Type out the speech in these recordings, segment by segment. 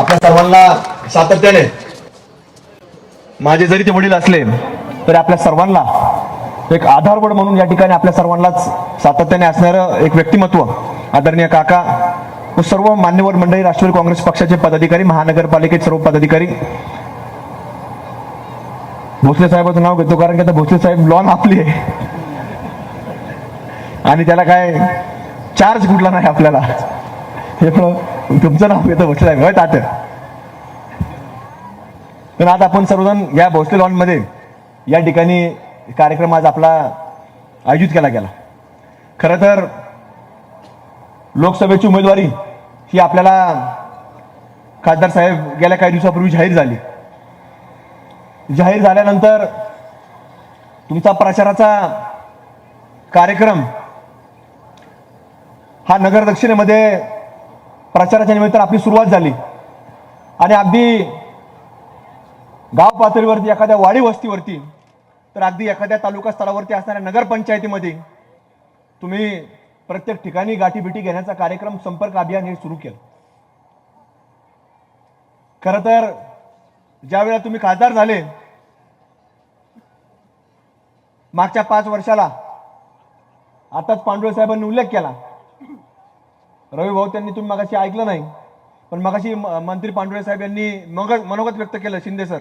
आपल्या सर्वांना सातत्याने माझे जरी ते वडील असले तरी आपल्या सर्वांना एक आधारवड म्हणून या ठिकाणी आपल्या सर्वांनाच सातत्याने असणारं एक व्यक्तिमत्व आदरणीय काका व सर्व मान्यवर मंडळी राष्ट्रवादी काँग्रेस पक्षाचे पदाधिकारी महानगरपालिकेचे सर्व पदाधिकारी. भोसले साहेबाचं नाव घेतो कारण की आता भोसले साहेब लॉन आपली आहे. आणि त्याला काय चार्ज कुठला नाही आपल्याला. हे पण तुमचं नाव येतं भोसले होय तात्या. पण आता आपण सर्वजण या भोसले लॉनमध्ये या ठिकाणी कार्यक्रम आज आपला आयोजित केला गेला. खरं तर लोकसभेची उमेदवारी ही आपल्याला खासदार साहेब गेल्या काही दिवसापूर्वी जाहीर झाली. जाहीर झाल्यानंतर तुमचा प्रचाराचा कार्यक्रम हा नगर दक्षिणेमध्ये प्रचाराच्या निमित्तानं आपली सुरुवात झाली. आणि अगदी गाव पातळीवरती एखाद्या वाडी वस्तीवरती तर अगदी एखाद्या तालुका स्तरावरती असणाऱ्या नगरपंचायतीमध्ये तुम्ही प्रत्येक ठिकाणी गाठीभेटी घेण्याचा कार्यक्रम संपर्क अभियान हे सुरू केलं. खरं तर ज्यावेळेला तुम्ही खासदार झाले मागच्या पाच वर्षाला आताच पांडुळे साहेबांनी उल्लेख केला रवी भाऊ त्यांनी तुम्ही मगाशी ऐकलं नाही. पण मगाशी म- मंत्री पांडुळे साहेब यांनी मग मनोगत व्यक्त केलं शिंदे सर.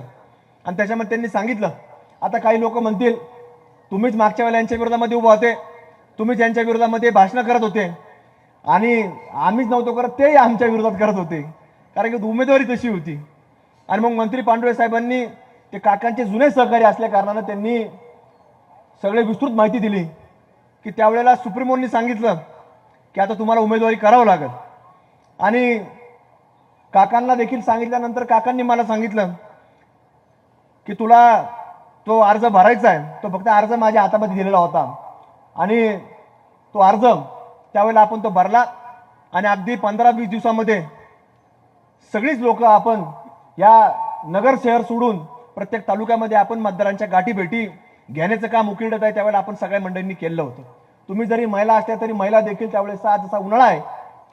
आणि त्याच्यामध्ये त्यांनी सांगितलं आता काही लोक म्हणतील तुम्हीच मागच्या वेळेला यांच्या विरोधामध्ये उभं होते. तुम्हीच यांच्या विरोधामध्ये भाषणं करत होते. आणि आम्हीच नव्हतो करत तेही आमच्या विरोधात करत होते. कारण की उमेदवारी तशी होती. आणि मग मंत्री पांडुळे साहेबांनी ते काकांचे जुने सहकारी असल्या कारणानं त्यांनी सगळे विस्तृत माहिती दिली की त्यावेळेला सुप्रीमोंनी सांगितलं की आता तुम्हाला उमेदवारी करावं लागेल. आणि काकांना देखील सांगितल्यानंतर काकांनी मला सांगितलं की तुला तो अर्ज भरायचा आहे. तो फक्त अर्ज माझ्या हातामध्ये दिलेला होता. आणि तो अर्ज त्यावेळेला आपण तो भरला आणि अगदी पंधरा वीस दिवसामध्ये सगळीच लोक आपण या नगर शहर सोडून प्रत्येक तालुक्यामध्ये आपण मतदारांच्या गाठी भेटी घेण्याचं काम उकिरडत आहे. त्यावेळेला आपण सगळ्या मंडळींनी केलं होतं. तुम्ही जरी महिला असल्या तरी महिला देखील त्यावेळेस जसा उन्हाळा आहे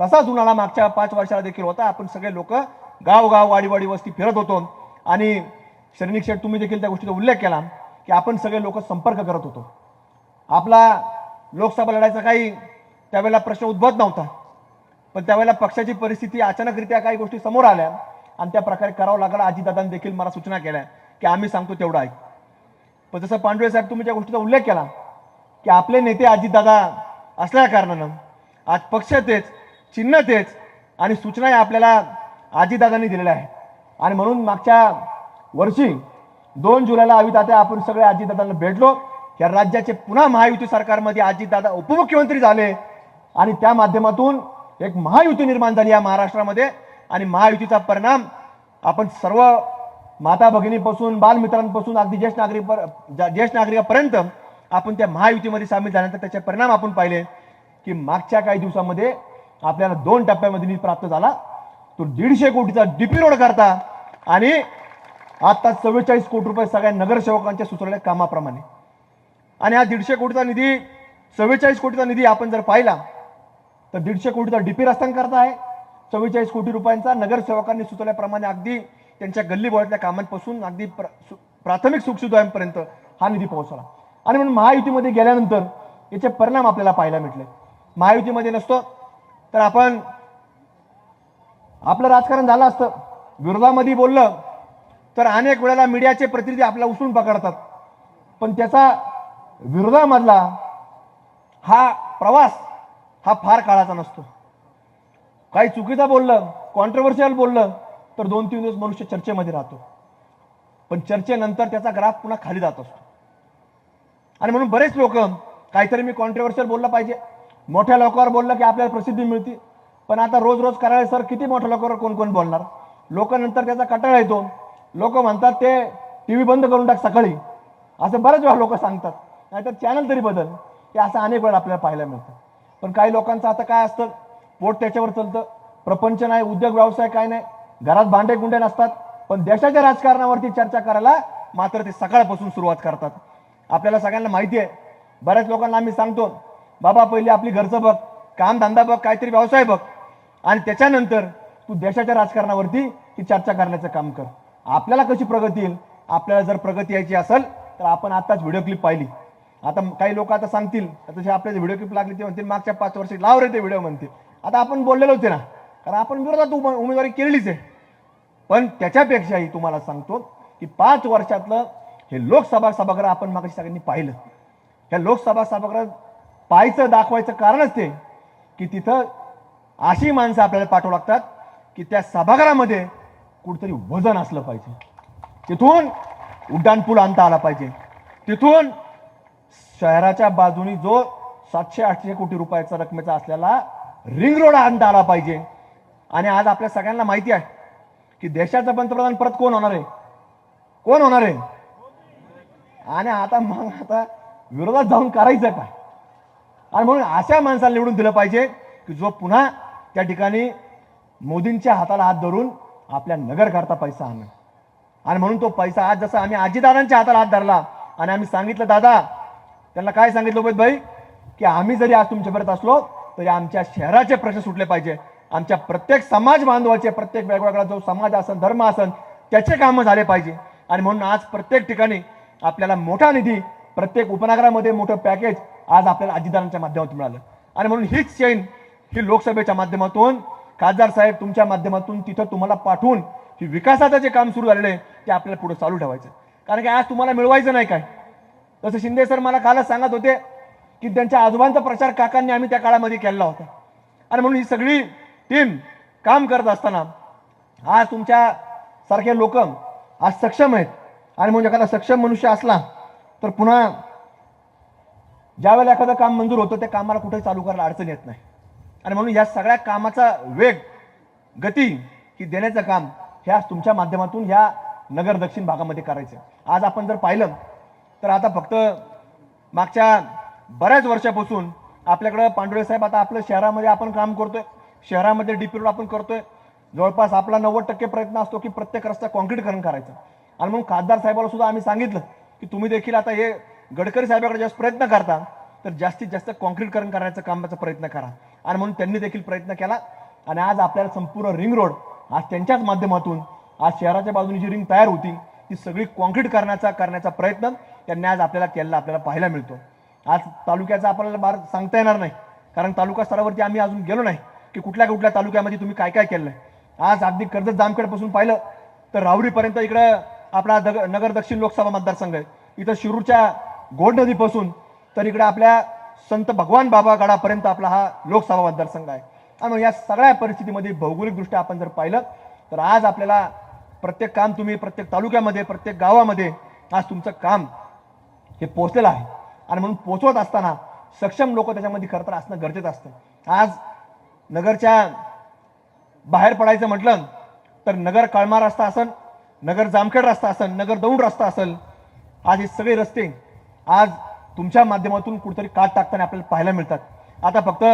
तसाच उन्हाळा मागच्या पाच वर्षाला देखील होता. आपण सगळे लोक गावगाव वाडीवाडी वस्ती फिरत होतो. आणि शरणिक शेठ तुम्ही देखील त्या गोष्टीचा उल्लेख केला की आपण सगळे लोक संपर्क करत होतो. आपला लोकसभा लढायचा काही त्यावेळेला प्रश्न उद्भवत नव्हता. पण त्यावेळेला पक्षाची परिस्थिती अचानकरित्या काही गोष्टी समोर आल्या. आणि त्या प्रकारे करावं लागलं. अजितदादांनी देखील मला सूचना केल्या की आम्ही सांगतो तेवढं ऐक. पण जसं पांडुळे साहेब तुम्ही त्या गोष्टीचा उल्लेख केला की आपले नेते अजितदादा असल्या कारणानं आज पक्ष तेच चिन्ह तेच आणि सूचनाही आपल्याला अजितदादांनी दिलेल्या आहे आणि म्हणून मागच्या वर्षी दोन जुलैला आम्ही आपण सगळे अजितदादांना भेटलो. या राज्याचे पुन्हा महायुती सरकारमध्ये अजितदादा उपमुख्यमंत्री झाले आणि त्या माध्यमातून एक महायुती निर्माण झाली या महाराष्ट्रामध्ये. आणि महायुतीचा परिणाम आपण सर्व माता भगिनीपासून बालमित्रांपासून अगदी ज्येष्ठ नागरिक ज्येष्ठ नागरिकापर्यंत आपण त्या महायुतीमध्ये सामील झाल्यानंतर त्याचे परिणाम आपण पाहिले की मागच्या काही दिवसामध्ये आपल्याला दोन टप्प्यामध्ये निधी प्राप्त झाला. तो दीडशे कोटीचा डीपी रोड करता आणि आता चव्वेचाळीस कोटी रुपये सगळ्या नगरसेवकांच्या सुचवलेल्या कामाप्रमाणे. आणि हा दीडशे कोटीचा निधी चव्वेचाळीस कोटीचा निधी आपण जर पाहिला तर दीडशे कोटीचा डीपी रस्तान करता आहे. चव्वेचाळीस कोटी रुपयांचा नगरसेवकांनी सुचवल्याप्रमाणे अगदी त्यांच्या गल्ली बोळातल्या कामांपासून अगदी प्र सु- प्राथमिक सुखसुविधांपर्यंत हा निधी पोहोचला आणि म्हणून महायुतीमध्ये गेल्यानंतर याचे परिणाम आपल्याला पाहायला मिळले महायुतीमध्ये नसतो तर आपण आपलं राजकारण झालं असतं. विरोधामध्ये बोललं तर अनेक वेळेला मीडियाचे प्रतिनिधी आपल्याला उचलून पकडतात. पण त्याचा विरोधामधला हा प्रवास हा फार काळाचा नसतो. काही चुकीचा बोललं कॉन्ट्रोवर्शियल बोललं तर दोन तीन दिवस मनुष्य चर्चेमध्ये राहतो. पण चर्चेनंतर त्याचा ग्राफ पुन्हा खाली जात असतो. आणि म्हणून बरेच लोक काहीतरी मी कॉन्ट्रोवर्शियल बोललं पाहिजे. मोठ्या लोकांवर बोललं की आपल्याला प्रसिद्धी मिळते. पण आता रोज रोज करायला सर किती मोठ्या लोकांवर कोण कोण बोलणार? लोक नंतर त्याचा कटाळा येतो. लोक म्हणतात ते टी व्ही बंद करून टाक सकाळी. असं बरेच वेळा लोक सांगतात. नाहीतर चॅनल तरी बदल. हे असं अनेक वेळा आपल्याला पाहायला मिळतं. पण काही लोकांचं आता काय असतं? पोट त्याच्यावर चालतं. प्रपंच नाही उद्योग व्यवसाय काय नाही. घरात भांडे गुंडे नसतात. पण देशाच्या राजकारणावरती चर्चा करायला मात्र ते सकाळपासून सुरुवात करतात. आपल्याला सगळ्यांना माहिती आहे. बऱ्याच लोकांना आम्ही सांगतो बाबा पहिली आपली घरचं बघ काम धंदा बघ काहीतरी व्यवसाय बघ. आणि त्याच्यानंतर तू देशाच्या राजकारणावरती ती चर्चा करण्याचं काम कर. आपल्याला कशी प्रगती येईल? आपल्याला जर प्रगती यायची असेल तर आपण आताच व्हिडिओ क्लिप पाहिली. आता काही लोक आता सांगतील आता जे आपल्याला व्हिडिओ क्लिप लागली ते म्हणतील मागच्या पाच वर्षी लाव रे ते व्हिडिओ म्हणतील. आता आपण बोललेलो होते ना कारण आपण विरोधात उम- उमेदवारी केलेलीच आहे. पण त्याच्यापेक्षाही तुम्हाला सांगतो की पाच वर्षातलं हे लोकसभा सभागृह आपण मागाशी सगळ्यांनी पाहिलं. ह्या लोकसभा सभागृहात पाहायचं दाखवायचं कारणच ते की तिथं अशी माणसं आपल्याला पाठवू लागतात की त्या सभागृहामध्ये कुठतरी वजन असलं पाहिजे. तिथून उड्डाणपूल आणता आला पाहिजे. तिथून शहराच्या बाजूनी जो सातशे आठशे कोटी रुपयाचा रकमेचा असलेला रिंग रोड आणता आला पाहिजे. आणि आज आपल्या सगळ्यांना माहिती आहे की देशाचा पंतप्रधान परत कोण होणार आहे? कोण होणार आहे? आणि आता मग आता विरोधात जाऊन करायचं काय? आणि म्हणून अशा माणसाला निवडून दिलं पाहिजे की जो पुन्हा त्या ठिकाणी मोदींच्या हाताला हात धरून आपल्या नगरकरता पैसा आणणं आणि म्हणून तो पैसा आज जसा आम्ही आजीदादांच्या हाताला हात धरला आणि आम्ही सांगितलं दादा त्यांना काय सांगितलं उमेद भाई? की आम्ही जरी आज तुमच्यापर्यंत असलो तरी आमच्या शहराचे प्रश्न सुटले पाहिजे. आमच्या प्रत्येक समाज बांधवाचे प्रत्येक वेगवेगळा जो समाज असन धर्म असन त्याचे कामं झाले पाहिजे. आणि म्हणून आज प्रत्येक ठिकाणी आपल्याला मोठा निधी प्रत्येक उपनगरामध्ये मोठं पॅकेज आज आपल्याला अजितदारांच्या माध्यमातून मिळालं. आणि म्हणून हीच चेन ही लोकसभेच्या माध्यमातून खासदार साहेब तुमच्या माध्यमातून तिथं तुम्हाला पाठवून ही विकासाचं जे काम सुरू झालेलं आहे ते आपल्याला पुढे चालू ठेवायचं. कारण की आज तुम्हाला मिळवायचं नाही काय? तसं शिंदे सर मला कालच सांगत होते की त्यांच्या आजोबांचा प्रचार काकांनी आम्ही त्या काळामध्ये केलेला होता. आणि म्हणून ही सगळी टीम काम करत असताना आज तुमच्या सारखे लोक आज सक्षम आहेत. आणि म्हणून एखादा सक्षम मनुष्य असला तर पुन्हा ज्यावेळेला एखादं काम मंजूर होतं त्या कामाला कुठे चालू करायला अडचण येत नाही. आणि म्हणून या सगळ्या कामाचा वेग गती ही देण्याचं काम ह्या तुमच्या माध्यमातून ह्या नगर दक्षिण भागामध्ये करायचं आज आपण जर पाहिलं तर आता फक्त मागच्या बऱ्याच वर्षापासून आपल्याकडं पांडुळे साहेब आता आपलं शहरामध्ये आपण काम करतोय. शहरामध्ये डीपी रोड आपण करतोय. जवळपास आपला नव्वद टक्के प्रयत्न असतो की प्रत्येक रस्ता कॉन्क्रीटकरण करायचं. आणि म्हणून खासदार साहेबाला सुद्धा आम्ही सांगितलं की तुम्ही देखील आता हे गडकरी साहेबाकडे जास्त प्रयत्न करता तर जास्तीत जास्त कॉन्क्रीटकरण करण्याचा कामाचा प्रयत्न करा. आणि म्हणून त्यांनी देखील प्रयत्न केला. आणि आज आपल्याला संपूर्ण रिंग रोड आज त्यांच्याच माध्यमातून आज शहराच्या बाजूने जी रिंग तयार होती ती सगळी कॉन्क्रीट करण्याचा करण्याचा प्रयत्न त्यांनी आज आपल्याला केलेला आपल्याला पाहायला मिळतो. आज तालुक्याचा आपल्याला बार सांगता येणार नाही. कारण तालुका स्तरावरती आम्ही अजून गेलो नाही की कुठल्या कुठल्या तालुक्यामध्ये तुम्ही काय काय केलं आज अगदी कर्जत जामखेडपासून पाहिलं तर राहुरीपर्यंत इकडं आपला दग नगर दक्षिण लोकसभा मतदारसंघ आहे. इथं शिरूरच्या गोड नदीपासून तर इकडे आपल्या संत भगवान बाबा गडापर्यंत आपला हा लोकसभा मतदारसंघ आहे. आणि या सगळ्या परिस्थितीमध्ये भौगोलिकदृष्ट्या आपण जर पाहिलं तर आज आपल्याला प्रत्येक काम तुम्ही प्रत्येक तालुक्यामध्ये प्रत्येक गावामध्ये आज तुमचं काम हे पोचलेलं आहे. आणि म्हणून पोचवत असताना सक्षम लोक त्याच्यामध्ये खरं तर असणं गरजेचं असतं. आज नगरच्या बाहेर पडायचं म्हटलं तर नगर कळमा रस्ता असन नगर जामखेड रस्ता असेल नगर दौंड रस्ता असेल आज हे सगळे रस्ते आज तुमच्या माध्यमातून कुठेतरी काट टाकताना आपल्याला पाहायला मिळतात. आता फक्त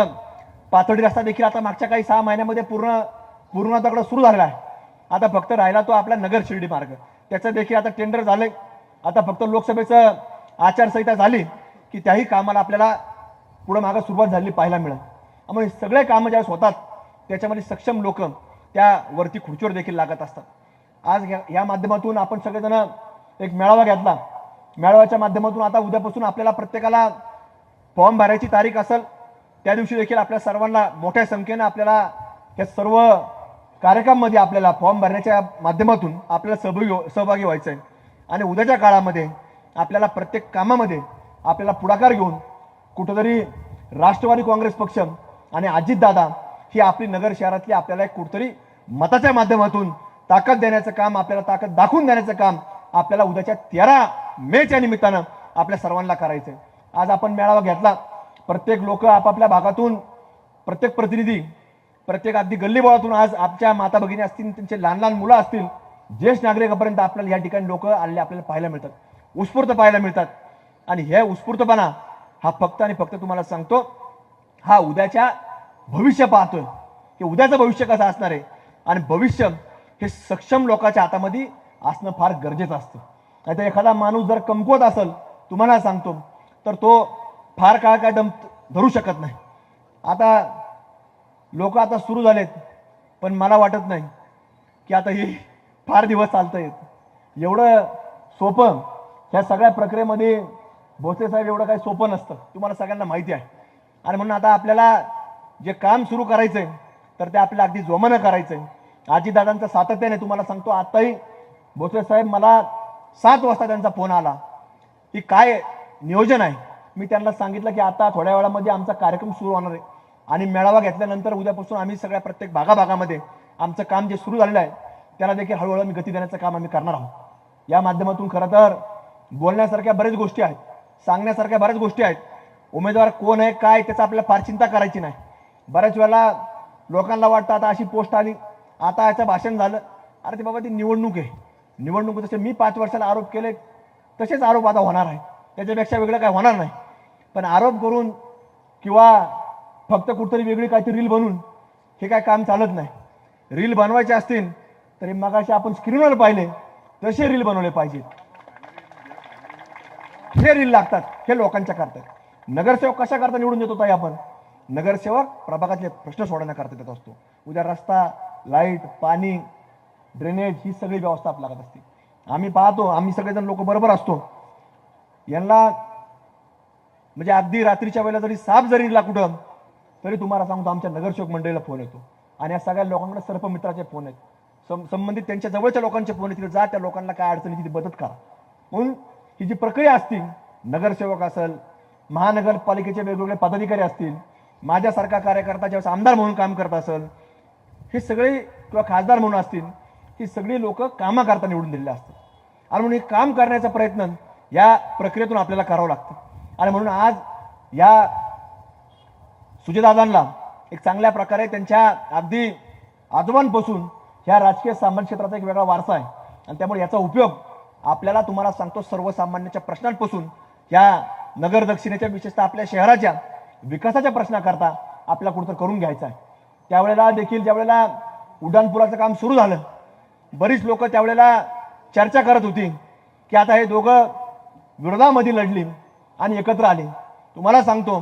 पाथर्डी रस्ता देखील आता मागच्या काही सहा महिन्यामध्ये पूर्ण पूर्ण आता सुरू झालेला आहे. आता फक्त राहिला तो आपला नगर शिर्डी मार्ग. त्याचं देखील आता टेंडर झालंय. आता फक्त लोकसभेचं आचारसंहिता झाली की त्याही कामाला आपल्याला पुढं मागं सुरुवात झालेली पाहायला मिळेल. त्यामुळे सगळे कामं ज्यावेळेस होतात त्याच्यामध्ये सक्षम लोक त्या वरती खुर्चीवर देखील लागत असतात. आज या या माध्यमातून आपण सगळेजण एक मेळावा घेतला. मेळाव्याच्या माध्यमातून आता उद्यापासून आपल्याला प्रत्येकाला फॉर्म भरायची तारीख असेल त्या दिवशी देखील आपल्या सर्वांना मोठ्या संख्येनं आपल्याला या सर्व कार्यक्रमामध्ये आपल्याला फॉर्म भरण्याच्या माध्यमातून आपल्याला सहभागी सहभागी व्हायचं आहे आणि उद्याच्या काळामध्ये आपल्याला प्रत्येक कामामध्ये आपल्याला पुढाकार घेऊन कुठंतरी राष्ट्रवादी काँग्रेस पक्ष आणि अजितदादा ही आपली नगर शहरातली आपल्याला एक कुठंतरी मताच्या माध्यमातून ताकद देण्याचं काम आपल्याला ताकद दाखवून देण्याचं काम आपल्याला उद्याच्या तेरा मेच्या निमित्तानं आपल्या सर्वांना करायचं आहे आज आपण मेळावा घेतला. प्रत्येक लोक आपापल्या भागातून प्रत्येक प्रतिनिधी प्रत्येक अगदी गल्लीबोळातून आज आपल्या माता भगिनी असतील त्यांचे लहान लहान मुलं असतील ज्येष्ठ नागरिकापर्यंत आपल्याला या ठिकाणी लोक आले आपल्याला पाहायला मिळतात. उत्स्फूर्त पाहायला मिळतात. आणि हे उत्स्फूर्तपणा हा फक्त आणि फक्त तुम्हाला सांगतो हा उद्याच्या भविष्य पाहतोय. की उद्याचं भविष्य कसं असणार आहे? आणि भविष्य हे सक्षम लोकांच्या हातामध्ये असणं फार गरजेचं असतं. नाहीतर एखादा माणूस जर कमकुवत असेल तुम्हाला सांगतो तर तो फार काळ काय दम धरू शकत नाही. आता लोक आता सुरू झालेत पण मला वाटत नाही की आता ही फार दिवस चालतं येत एवढं सोपं ह्या सगळ्या प्रक्रियेमध्ये भोसले साहेब एवढं काही सोपं नसतं. तुम्हाला सगळ्यांना माहिती आहे. आणि म्हणून आता आपल्याला जे काम सुरू करायचं आहे तर ते आपल्याला अगदी जोमानं करायचं आहे आजीदादांचं सातत्याने तुम्हाला सांगतो आताही भोसले साहेब मला सात वाजता त्यांचा फोन आला की काय नियोजन आहे? मी त्यांना सांगितलं की आता थोड्या वेळामध्ये आमचा कार्यक्रम सुरू होणार आहे. आणि मेळावा घेतल्यानंतर उद्यापासून आम्ही सगळ्या प्रत्येक भागाभागामध्ये आमचं काम जे सुरू झालेलं आहे त्याला देखील हळूहळू आम्ही गती देण्याचं काम आम्ही करणार आहोत. या माध्यमातून खरं तर बोलण्यासारख्या बऱ्याच गोष्टी आहेत सांगण्यासारख्या बऱ्याच गोष्टी आहेत. उमेदवार कोण आहे काय त्याचा आपल्याला फार चिंता करायची नाही. बऱ्याच वेळेला लोकांना वाटतं आता अशी पोस्ट आली आता याचं भाषण झालं. अरे ते बाबा ती निवडणूक आहे. निवडणूक जसे मी पाच वर्षाला आरोप केले. तसेच आरोप आता होणार आहे. त्याच्यापेक्षा वेगळं काय होणार नाही. पण आरोप करून किंवा फक्त कुठतरी वेगळी काहीतरी रील बनवून हे काय काम चालत नाही. रील बनवायचे असतील तरी मगाशी आपण स्क्रीनवर पाहिले तसे रील बनवले पाहिजेत हे रील लागतात हे लोकांच्या करतात. नगरसेवक कशा करता निवडून देतो ताई आपण? नगरसेवक प्रभागातले प्रश्न सोडवण्याकरता देत असतो. उद्या रस्ता लाइट पाणी ड्रेनेज ही सगळी व्यवस्था आपल्या लागत असते. आम्ही पाहतो आम्ही सगळेजण लोक बरोबर असतो. यांना म्हणजे अगदी रात्रीच्या वेळेला जरी साप जरी इला कुठं तरी तुम्हाला सांगतो आमच्या नगरसेवक मंडळीला फोन येतो. आणि या सगळ्या लोकांकडे सर्पमित्राचे फोन आहेत. सं- संबंधित त्यांच्या जवळच्या लोकांचे फोन येतील जा त्या लोकांना काय अडचणी ती मदत करा. म्हणून ही जी प्रक्रिया असती नगरसेवक असेल महानगरपालिकेचे वेगवेगळे पदाधिकारी असतील माझ्यासारखा कार्यकर्ता ज्यावेळेस आमदार म्हणून काम करत असेल हे सगळी किंवा खासदार म्हणून असतील ही सगळी लोक कामाकरता निवडून दिलेले असतात. आणि म्हणून हे काम करण्याचा प्रयत्न या प्रक्रियेतून आपल्याला करावं लागतं. आणि म्हणून आज या सुजयदादांना एक चांगल्या प्रकारे त्यांच्या अगदी आजोबांपासून ह्या राजकीय सामान्य क्षेत्राचा एक वेगळा वारसा आहे. आणि त्यामुळे याचा उपयोग आपल्याला तुम्हाला सांगतो सर्वसामान्यांच्या प्रश्नांपासून. ह्या नगर दक्षिणेच्या विशेषतः आपल्या शहराच्या विकासाच्या प्रश्नाकरता आपल्याला कुठं करून घ्यायचा आहे. त्यावेळेला देखील ज्यावेळेला उड्डाणपुलाचं काम सुरू झालं. बरीच लोक त्यावेळेला चर्चा करत होती की आता हे दोघं विरोधामध्ये लढली आणि एकत्र आले. तुम्हाला सांगतो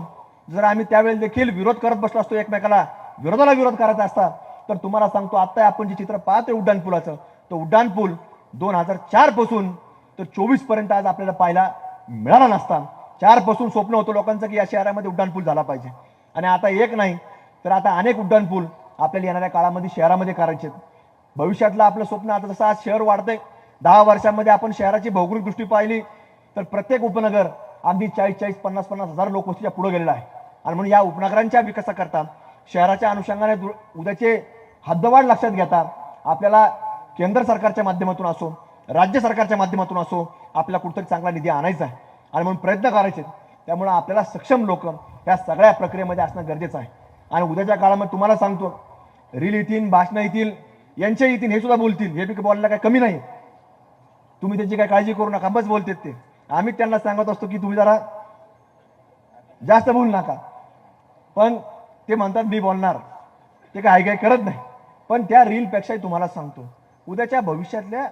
जर आम्ही त्यावेळेला देखील विरोध करत बसलो असतो एकमेकाला विरोधाला विरोध करायचा असता तर तुम्हाला सांगतो आत्ता आपण जे चित्र पाहतोय उड्डाणपुलाचं तो उड्डाणपूल दोन हजार चारपासून तर चोवीसपर्यंत आज आपल्याला पाहायला मिळाला नसता. चारपासून स्वप्न होतं लोकांचं की या शहरामध्ये उड्डाणपूल झाला पाहिजे. आणि आता एक नाही तर आता अनेक उड्डाणपूल आपल्याला येणाऱ्या काळामध्ये शहरामध्ये करायचे आहेत. भविष्यातलं आपलं स्वप्न आता जसं आज शहर वाढतंय दहा वर्षांमध्ये आपण शहराची भौगोलिक दृष्टी पाहिली तर प्रत्येक उपनगर अगदी चाळीस चाळीस पन्नास पन्नास हजार लोकवस्तीच्या पुढे गेलेला आहे आणि म्हणून या उपनगरांच्या विकासाकरता शहराच्या अनुषंगाने उद्याचे हद्दवाढ लक्षात घेता आपल्याला केंद्र सरकारच्या माध्यमातून असो राज्य सरकारच्या माध्यमातून असो आपल्याला कुठेतरी चांगला निधी आणायचा आहे आणि म्हणून प्रयत्न करायचे आहेत. त्यामुळे आपल्याला सक्षम लोक या सगळ्या प्रक्रियेमध्ये असणं गरजेचं आहे आणि उद्याच्या काळामध्ये तुम्हाला सांगतो रील येतील भाषणं येतील यांचे येतील हे सुद्धा बोलतील. हे बी बोलायला काही कमी नाही. तुम्ही त्याची काही काळजी करू नका बस बोलतेत ते. आम्ही त्यांना सांगत असतो की तुम्ही जरा जास्त बोलू नका. पण ते म्हणतात मी बोलणार. ते काय काय करत नाही. पण त्या रीलपेक्षाही तुम्हाला सांगतो. उद्याच्या भविष्यातल्या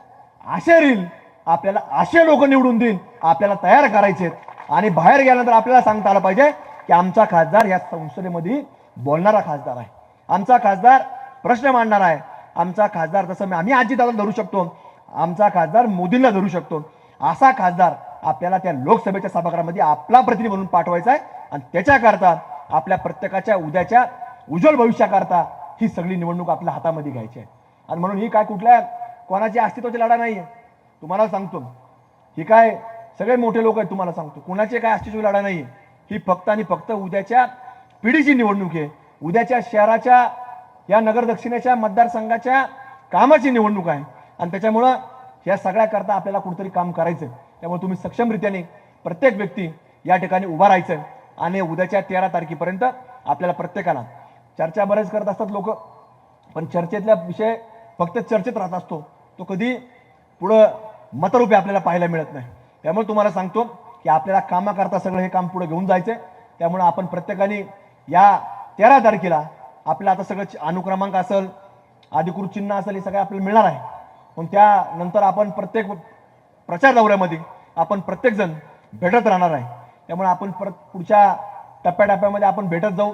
असे रील आपल्याला असे लोक निवडून देईल आपल्याला तयार करायचे आहेत आणि बाहेर गेल्यानंतर आपल्याला सांगता आलं पाहिजे की आमचा खासदार या संसदेमध्ये बोलणारा खासदार आहे. आमचा खासदार प्रश्न मांडणार आहे. आमचा खासदार जसं आम्ही आजी धरू शकतो. आमचा खासदार मोदींना धरू शकतो. असा खासदार आपल्याला त्या लोकसभेच्या सभागृहामध्ये आपला प्रतिनिधी म्हणून पाठवायचा आहे आणि त्याच्याकरता आपल्या प्रत्येकाच्या उद्याच्या उज्ज्वल भविष्याकरता ही सगळी निवडणूक आपल्या हातामध्ये घ्यायची आहे. आणि म्हणून ही काय कुठल्या कोणाची अस्तित्वाची लढा नाही आहे तुम्हाला सांगतो. ही काय सगळे मोठे लोक आहेत तुम्हाला सांगतो. कुणाचे काय अस्तित्व लढा नाही ही फक्त आणि फक्त उद्याच्या पिढीची निवडणूक आहे. उद्याच्या शहराच्या या नगर दक्षिणेच्या मतदारसंघाच्या कामाची निवडणूक आहे. आणि त्याच्यामुळं या सगळ्या करता आपल्याला कुठंतरी काम करायचं आहे. त्यामुळे तुम्ही सक्षमरित्याने प्रत्येक व्यक्ती या ठिकाणी उभा राहायचं आहे. आणि उद्याच्या तेरा तारखेपर्यंत आपल्याला प्रत्येकाला चर्चा बरेच करत असतात लोक. पण चर्चेतला विषय फक्त चर्चेत राहत असतो. तो कधी पुढं मतरूपी आपल्याला पाहायला मिळत नाही. त्यामुळे तुम्हाला सांगतो की आपल्याला कामाकरता सगळं हे काम पुढे घेऊन जायचं आहे त्यामुळे आपण प्रत्येकाने या तेरा तारखेला आपल्याला आता सगळं अनुक्रमांक असेल अधिकृत चिन्ह असेल हे सगळं आपल्याला मिळणार आहे. पण त्यानंतर आपण प्रत्येक प्रचार दौऱ्यामध्ये आपण प्रत्येकजण भेटत राहणार आहे. त्यामुळे आपण परत पुढच्या टप्प्याटप्प्यामध्ये आपण भेटत जाऊ.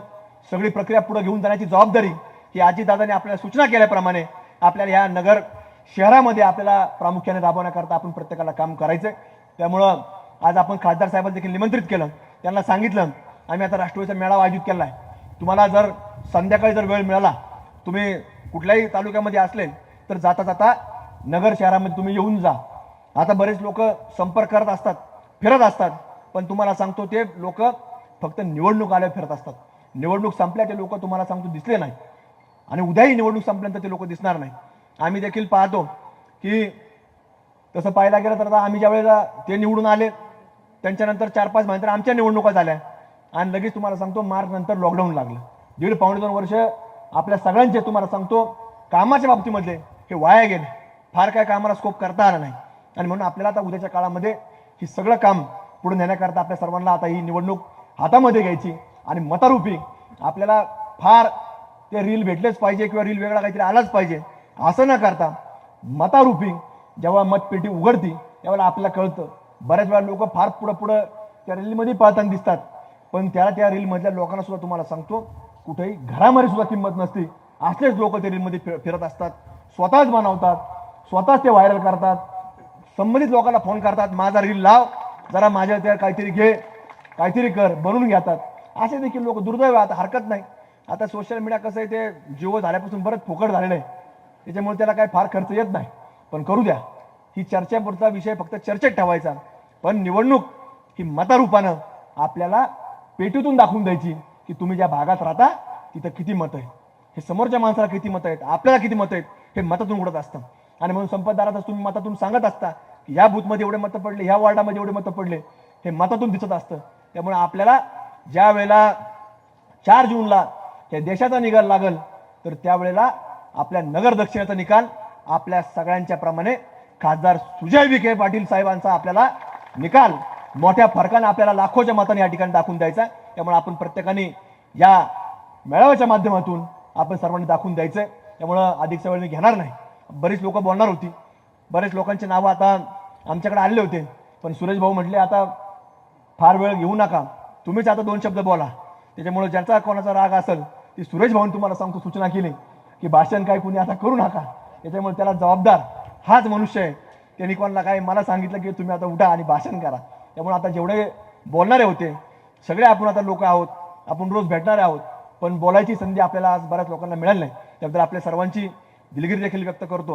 सगळी प्रक्रिया पुढे घेऊन जाण्याची जबाबदारी की आजीदादांनी आपल्याला सूचना केल्याप्रमाणे आपल्याला ह्या नगर शहरामध्ये आपल्याला प्रामुख्याने राबवण्याकरता आपण प्रत्येकाला काम करायचं त्यामुळं आज आपण खासदार साहेबांना देखील निमंत्रित केलं. त्यांना सांगितलं आम्ही आता राष्ट्रवादीचा मेळावा आयोजित केला आहे तुम्हाला जर संध्याकाळी जर वेळ मिळाला तुम्ही कुठल्याही तालुक्यामध्ये असले तर जाता जाता नगर शहरामध्ये तुम्ही येऊन जा. आता बरेच लोक संपर्क करत असतात फिरत असतात. पण तुम्हाला सांगतो ते लोक फक्त निवडणूक आल्यावर फिरत असतात. निवडणूक संपल्या ते लोक तुम्हाला सांगतो दिसले नाही आणि उद्याही निवडणूक संपल्यानंतर ते लोक दिसणार नाही आम्ही देखील पाहतो की तसं पाहायला गेलं तर आता आम्ही ज्या वेळेला ते निवडून आले त्यांच्यानंतर चार पाच महिन्यानंतर आमच्या निवडणुका झाल्या. आणि लगेच तुम्हाला सांगतो मार्च नंतर लॉकडाऊन लागलं. दीड पावणे दोन वर्ष आपल्या सगळ्यांचे तुम्हाला सांगतो कामाच्या बाबतीमधले हे वाया गेले. फार काय कामाला स्कोप करता आला नाही. आणि म्हणून आपल्याला आता उद्याच्या काळामध्ये ही सगळं काम पुढे नेण्याकरता आपल्या सर्वांना आता ही निवडणूक हातामध्ये घ्यायची आणि मतारूपी आपल्याला फार ते रील भेटलेच पाहिजे किंवा रील वेगळा काहीतरी आलाच पाहिजे. असं न करता मतारूपी जेव्हा मतपेटी उघडती त्यावेळेला आपल्याला कळतं. बऱ्याच वेळा लोक फार पुढं पुढं त्या रीलमध्ये पळताना दिसतात. पण त्याला त्या रीलमधल्या लोकांना सुद्धा तुम्हाला सांगतो कुठेही घरामध्ये सुद्धा किंमत नसते. असलेच लोक त्या रीलमध्ये फिर- फिरत असतात. स्वतःच बनवतात. स्वतःच ते व्हायरल करतात. संबंधित लोकांना फोन करतात माझा रील लाव. जरा माझ्या त्या काहीतरी घे. काहीतरी कर. बनवून घेतात. असे देखील लोक दुर्दैव आता हरकत नाही. आता सोशल मीडिया कसं आहे ते जिओ झाल्यापासून बरंच फुकट झालेलं आहे. त्याच्यामुळे त्याला काही फार खर्च येत नाही. पण करू द्या. ही चर्चेपुरता विषय फक्त चर्चेत ठेवायचा. पण निवडणूक ही मतारूपानं आपल्याला पेटीतून दाखवून द्यायची की तुम्ही ज्या भागात राहता तिथं किती मतं आहे. हे समोरच्या माणसाला किती मतं आहेत आपल्याला किती मतं आहेत हे मतातून उडत असतं. आणि म्हणून संपतदारात तुम्ही मतातून सांगत असता की या बूथमध्ये एवढे मतं पडले ह्या वॉर्डामध्ये एवढे मतं पडले हे मतातून दिसत असतं. त्यामुळे आपल्याला ज्या वेळेला चार जूनला त्या देशाचा निकाल लागल तर त्यावेळेला आपल्या नगर दक्षिणेचा निकाल आपल्या सगळ्यांच्या प्रमाणे खासदार सुजय विखे पाटील साहेबांचा आपल्याला निकाल मोठ्या फरकाने आपल्याला लाखोच्या मताने या ठिकाणी दाखवून द्यायचा त्यामुळे आपण प्रत्येकाने या मेळाव्याच्या माध्यमातून आपण सर्वांनी दाखवून द्यायचंय त्यामुळं अधिकचा वेळ मी घेणार नाही. बरीच लोक बोलणार होती. बरेच लोकांचे नावं आता आमच्याकडे आलेले होते. पण सुरेश भाऊ म्हटले आता फार वेळ घेऊ नका. तुम्हीच आता दोन शब्द बोला. त्याच्यामुळे ज्याचा कोणाचा राग असेल ती सुरेश भाऊन तुम्हाला सांगतो सूचना केली की भाषण काय कुणी आता करू नका. त्याच्यामुळे त्याला जबाबदार हाच मनुष्य आहे. त्यांनी कोणाला काय मला सांगितलं की तुम्ही आता उठा आणि भाषण करा. त्यामुळे आता जेवढे बोलणारे होते सगळे आपण आता लोक आहोत आपण रोज भेटणारे आहोत पण बोलायची संधी आपल्याला आज बऱ्याच लोकांना मिळाली नाही. त्याबद्दल आपल्या सर्वांची दिलगिरी देखील व्यक्त करतो.